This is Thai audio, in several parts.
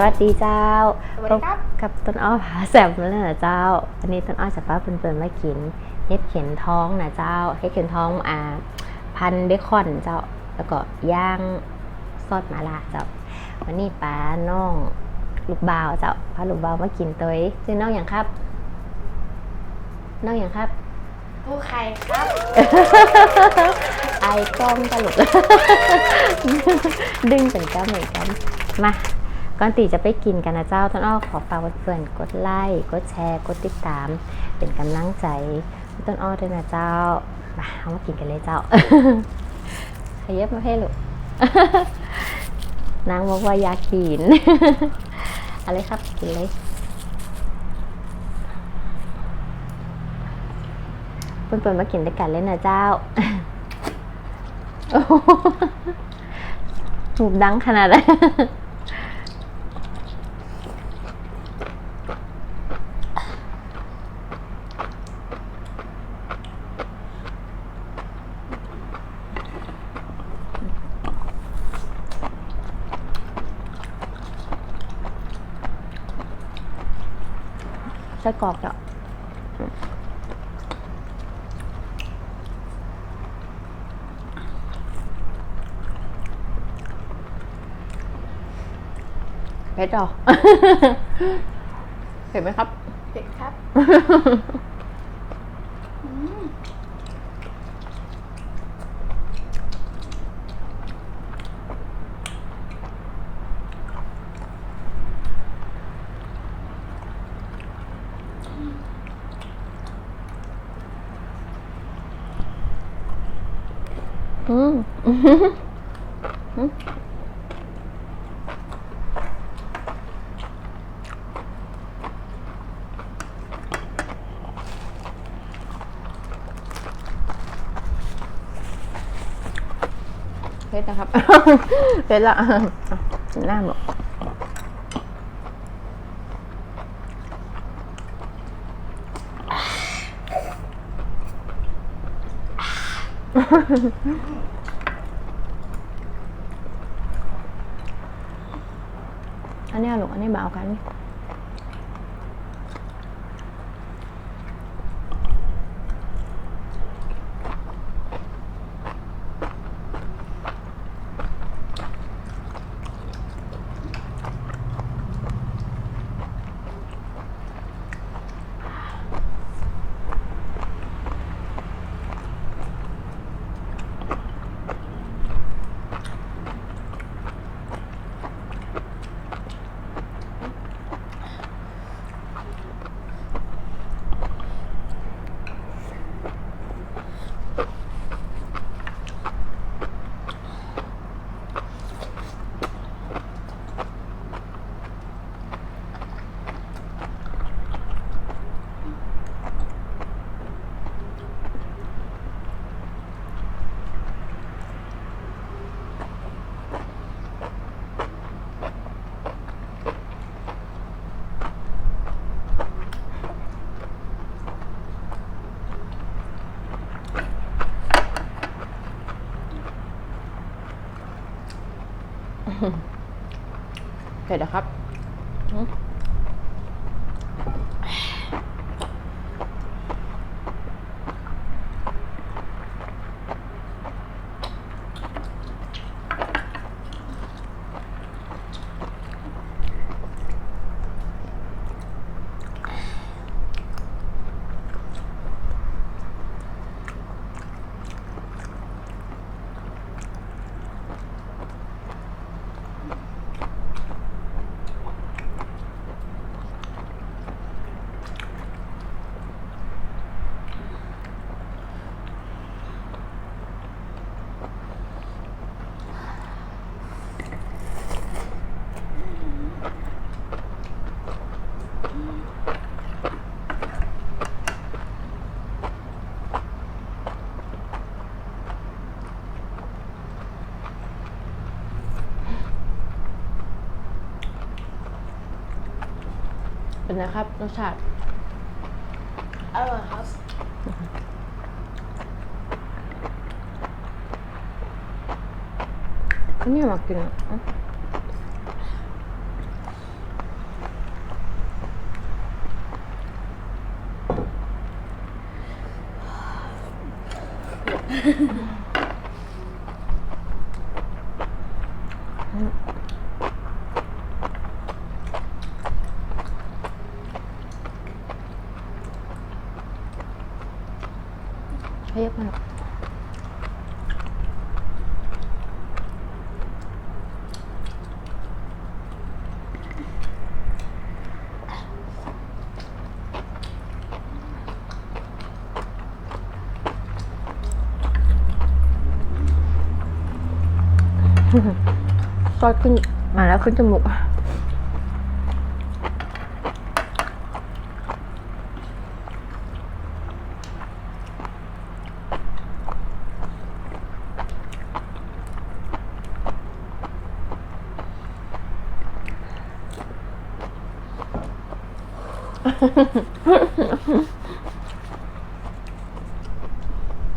วัสดีเจ้าสวัสดีครับพกับต้นอ้อผาแสบแล้วนะเจ้า อันนี้ต้นอ้อจะป้าเปิ่นๆมากินเห็ดเข็นท้องนะเจ้าเห็ดเข็นท้องอ่าพันเบคอนเจ้า แล้วก็ย่างซอสหมาล่าเจ้า วันนี้ป้าน้องลูกบ่าวเจ้าพาลูกบ่าวมากินตัวชื่อน้องอย่างครับ น้องอย่างครับผู้ใครครับไอกล้องตลกดึงเป็นก้ามเหมือนกันมา ก่อนตีจะไปกินกันนะเจ้าต้นอ้อขอฝากเพื่อนกดไลค์กดแชร์ กดติดตาม เป็นกำลังใจให้ต้นอ้อด้วยนะเจ้ามาเอามากินกันเลยเจ้าขยับมาให้ลูกนางบอกว่าอยากกินอะไรครับกินเลยเพื่อนๆมากินด้วยกันเลยนะเจ้าหูดังขนาดนั้น ไส้กรอกเนาะเผ็ดเหรอ เผ็ดไหมครับเด็กครับอืม อืม เผ็ดนะครับเผ็ดละอะหน้าหมดอันนี้ลูก อันนี้เเผ็ดเหรอครับ็นไงครับรสชาติ อร่อยครับ อันนี้มากินอะอื เรียบมันซอสขึ้นมาแล้วขึ้นจมูก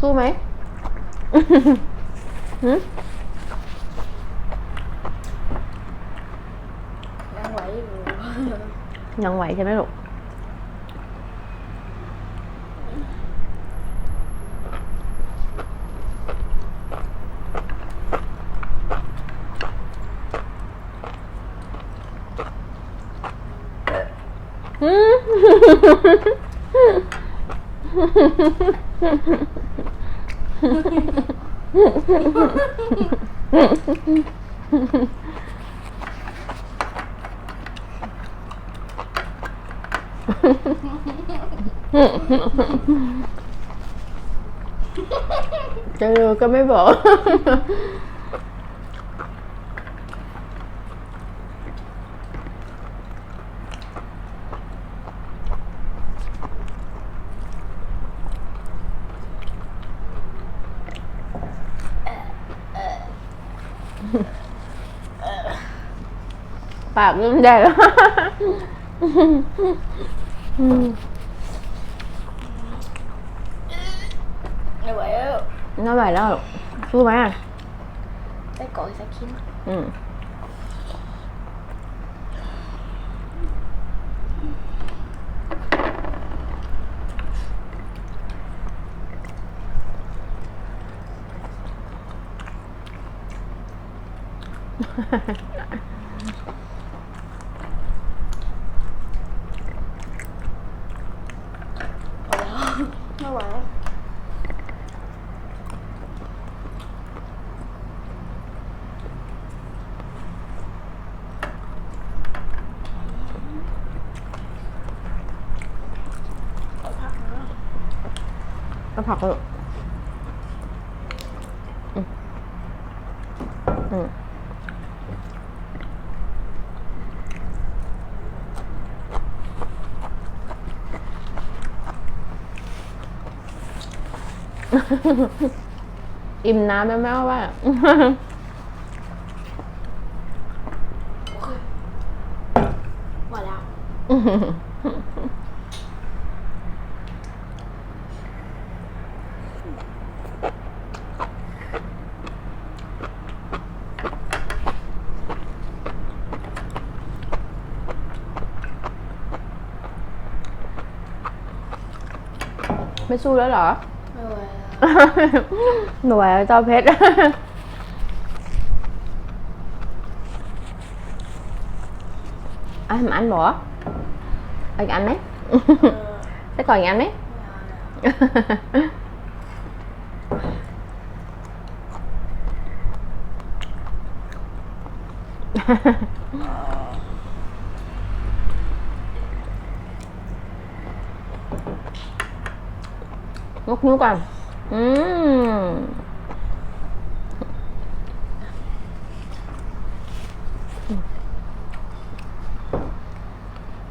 สู้ไหมหืมยังไหวอยู่ยังไหวใช่ไหมลูก อืม จะรู้ก็ไม่บอก ปากเริ่มใหญ่แล้วอืมไม่ไหวแล้วน่าไหวแล้วสู้ไหมอะได้ก่ออีกสักชิ้นอืม พอแล้วไม่ไหวแล้ว ขอพักนะ ก็ผักเลยอืมอืมอิ่มน้ำไหมแม่ว่าหมดแล้ว ไม่สู้แล้วเหรอไม่ไหวแล้วหน่วยเจ้าเพชร à, mà anh bỏ Ờ, anh đấy เออ Thế còn anh đấy ไม่เอา ยกนิ้วก่อน อืม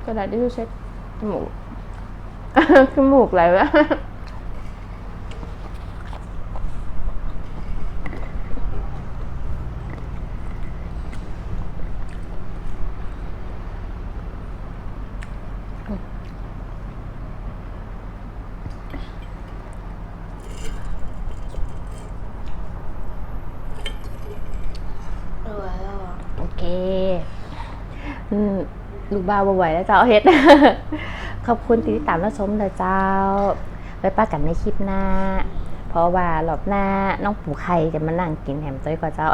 กระดาษที่เช็ดจมูกจมูกไหลแล้วไหวแล้วอะ โอเคอืม ลูกบ้าวบ่ไหวแล้วเจ้าเฮ็ด ขอบคุณที่ติดตามรับชมเด้อเจ้า ไว้ป้ากันในคลิปหน้า เพราะว่ารอบหน้าน้องปู่ไข่จะมานั่งกินแฮมต้อยกว่าเจ้า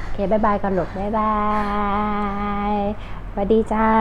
โอเคบายบายกันหลกบายบายสวัสดีเจ้า